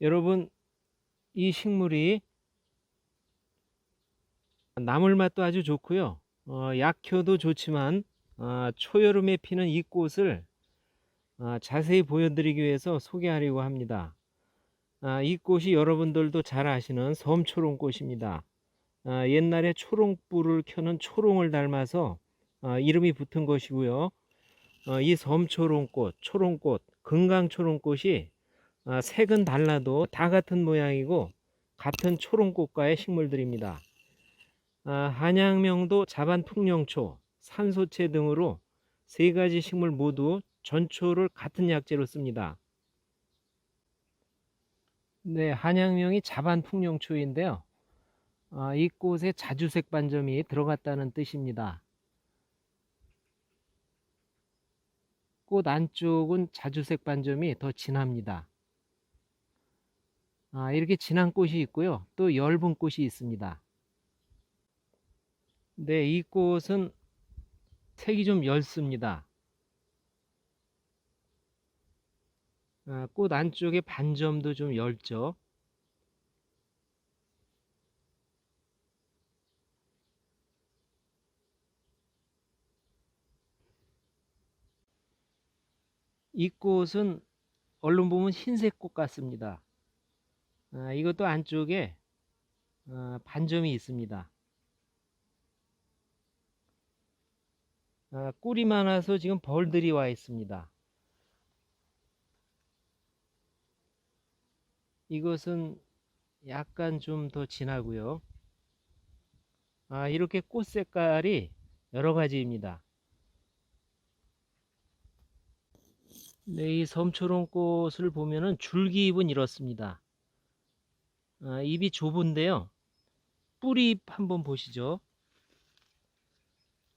여러분 이 식물이 나물 맛도 아주 좋고요. 어, 약효도 좋지만 어, 초여름에 피는 이 꽃을 어, 자세히 보여드리기 위해서 소개하려고 합니다. 아, 이 꽃이 여러분들도 잘 아시는 섬초롱꽃입니다. 아, 옛날에 초롱불을 켜는 초롱을 닮아서 아, 이름이 붙은 것이고요. 어, 이 섬초롱꽃, 초롱꽃, 금강초롱꽃이 아, 색은 달라도 다 같은 모양이고 같은 초롱꽃과의 식물들입니다. 아, 한양명도 자반풍령초, 산소채 등으로 세 가지 식물 모두 전초를 같은 약재로 씁니다. 네, 한양명이 자반풍령초인데요. 아, 이 꽃에 자주색 반점이 들어갔다는 뜻입니다. 꽃 안쪽은 자주색 반점이 더 진합니다. 아, 이렇게 진한 꽃이 있고요. 또 엷은 꽃이 있습니다. 네, 이 꽃은 색이 좀 엷습니다. 아, 꽃 안쪽에 반점도 좀 엷죠. 이 꽃은 얼른 보면 흰색 꽃 같습니다. 아, 이것도 안쪽에 아, 반점이 있습니다. 아, 꿀이 많아서 지금 벌들이 와 있습니다. 이것은 약간 좀 더 진하고요. 아, 이렇게 꽃 색깔이 여러 가지입니다. 네, 이 섬초롱 꽃을 보면은 줄기잎은 이렇습니다. 아, 잎이 좁은데요. 뿌리잎 한번 보시죠.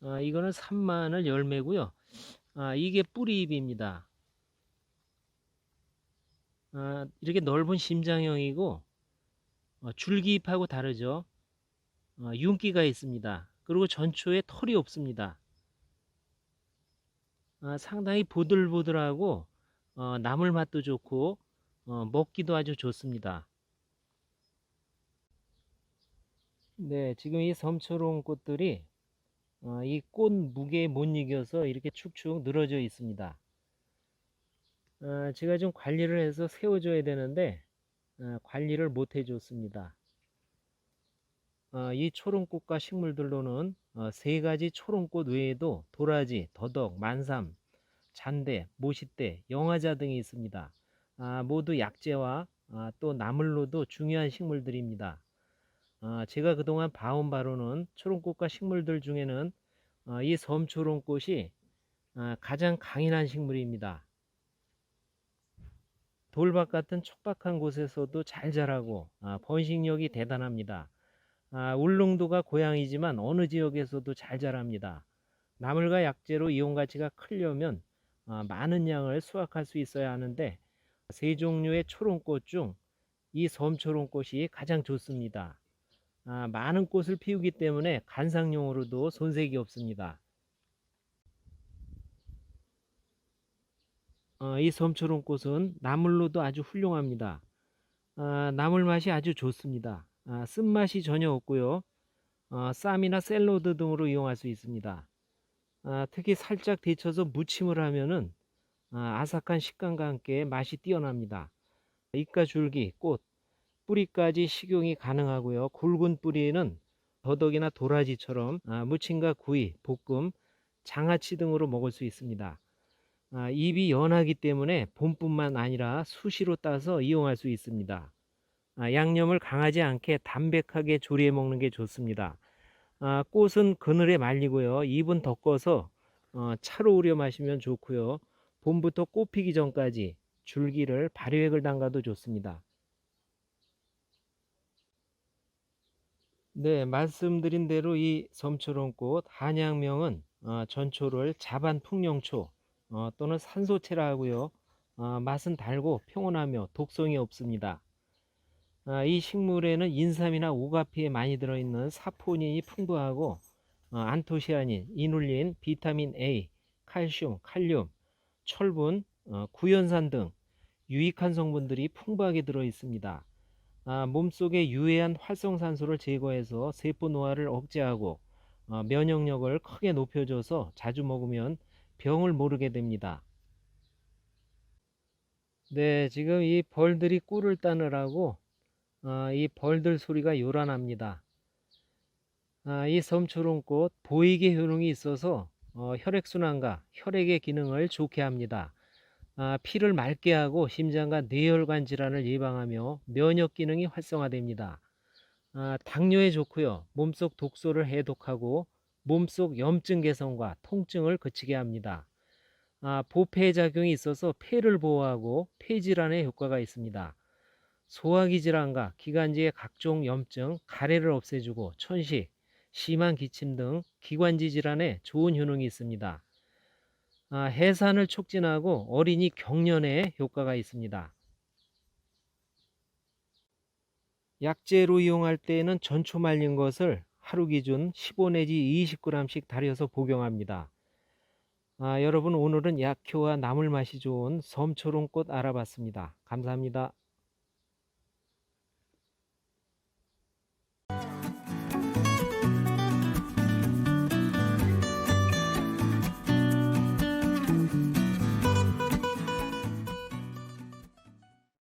아, 이거는 산마늘 열매고요. 아, 이게 뿌리잎입니다. 아, 이렇게 넓은 심장형이고 어, 줄기잎하고 다르죠. 어, 윤기가 있습니다. 그리고 전초에 털이 없습니다. 아, 상당히 보들보들하고 어, 나물 맛도 좋고 어, 먹기도 아주 좋습니다. 네, 지금 이 섬초롱 꽃들이 어, 이꽃 무게에 못 이겨서 이렇게 축축 늘어져 있습니다. 어, 제가 좀 관리를 해서 세워줘야 되는데 어, 관리를 못 해줬습니다. 어, 이 초롱꽃과 식물들로는 어, 세 가지 초롱꽃 외에도 도라지, 더덕, 만삼, 잔대, 모시대, 영화자 등이 있습니다. 아, 모두 약재와 아, 또 나물로도 중요한 식물들입니다. 아, 제가 그동안 봐온 바로는 초롱꽃과 식물들 중에는 아, 이 섬초롱꽃이 아, 가장 강인한 식물입니다. 돌밭 같은 촉박한 곳에서도 잘 자라고 아, 번식력이 대단합니다. 아, 울릉도가 고향이지만 어느 지역에서도 잘 자랍니다. 나물과 약재로 이용 가치가 크려면 아, 많은 양을 수확할 수 있어야 하는데 세 종류의 초롱꽃 중 이 섬초롱꽃이 가장 좋습니다. 아, 많은 꽃을 피우기 때문에 관상용으로도 손색이 없습니다. 어, 이 섬초롱 꽃은 나물로도 아주 훌륭합니다. 아, 나물 맛이 아주 좋습니다. 아, 쓴맛이 전혀 없고요. 어, 쌈이나 샐러드 등으로 이용할 수 있습니다. 아, 특히 살짝 데쳐서 무침을 하면은 아, 아삭한 식감과 함께 맛이 뛰어납니다. 잎과 줄기, 꽃, 뿌리까지 식용이 가능하고요. 굵은 뿌리는 더덕이나 도라지처럼 아, 무침과 구이, 볶음, 장아찌 등으로 먹을 수 있습니다. 아, 잎이 연하기 때문에 봄뿐만 아니라 수시로 따서 이용할 수 있습니다. 아, 양념을 강하지 않게 담백하게 조리해 먹는 게 좋습니다. 아, 꽃은 그늘에 말리고요. 잎은 덮어서 어, 차로 우려 마시면 좋고요. 봄부터 꽃 피기 전까지 줄기를 발효액을 담가도 좋습니다. 네, 말씀드린 대로 이 섬초롱꽃 한양명은 어, 전초를 자반 풍령초 어, 또는 산소채라 하고요. 어, 맛은 달고 평온하며 독성이 없습니다. 아, 이 식물에는 인삼이나 오가피에 많이 들어있는 사포닌이 풍부하고 어, 안토시아닌, 이눌린, 비타민 A, 칼슘, 칼륨, 철분, 어, 구연산 등 유익한 성분들이 풍부하게 들어 있습니다. 아, 몸속에 유해한 활성산소를 제거해서 세포 노화를 억제하고 어, 면역력을 크게 높여줘서 자주 먹으면 병을 모르게 됩니다. 네, 지금 이 벌들이 꿀을 따느라고 어, 이 벌들 소리가 요란합니다. 아, 이 섬초롱꽃 보이게 효능이 있어서 어, 혈액순환과 혈액의 기능을 좋게 합니다. 아, 피를 맑게 하고 심장과 뇌혈관 질환을 예방하며 면역 기능이 활성화됩니다. 아, 당뇨에 좋고요. 몸속 독소를 해독하고 몸속 염증 개선과 통증을 그치게 합니다. 아, 보폐 작용이 있어서 폐를 보호하고 폐 질환에 효과가 있습니다. 소화기 질환과 기관지의 각종 염증, 가래를 없애주고 천식, 심한 기침 등 기관지 질환에 좋은 효능이 있습니다. 아, 해산을 촉진하고 어린이 경련에 효과가 있습니다. 약재로 이용할 때에는 전초 말린 것을 하루 기준 15 내지 20g씩 달여서 복용합니다. 아, 여러분 오늘은 약효와 나물 맛이 좋은 섬초롱꽃 알아봤습니다. 감사합니다.